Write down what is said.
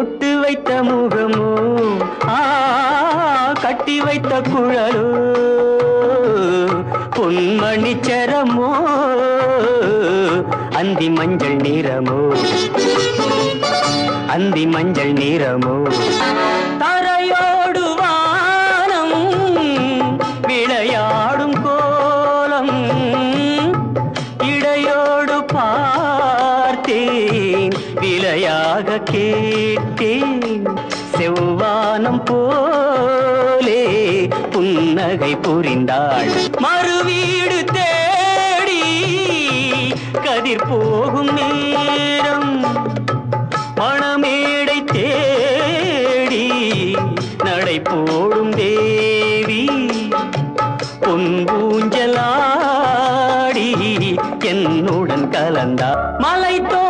பொட்டு வைத்த முகமோ ஆ கட்டி வைத்த குழலோ பொன்மணி சரமோ அந்தி மஞ்சள் நிறமோ அந்தி மஞ்சள் நிறமோ. விலையாக கேட்டேன். செவ்வானம் போலே புன்னகை புரிந்தாள். மறுவீடு தேடி கதிர் போகும் நேரம். மணமேடை தேடி நடை போடும் தேவி. பொன்பூஞ்சலாடி என்னுடன் கலந்தா மலை தோ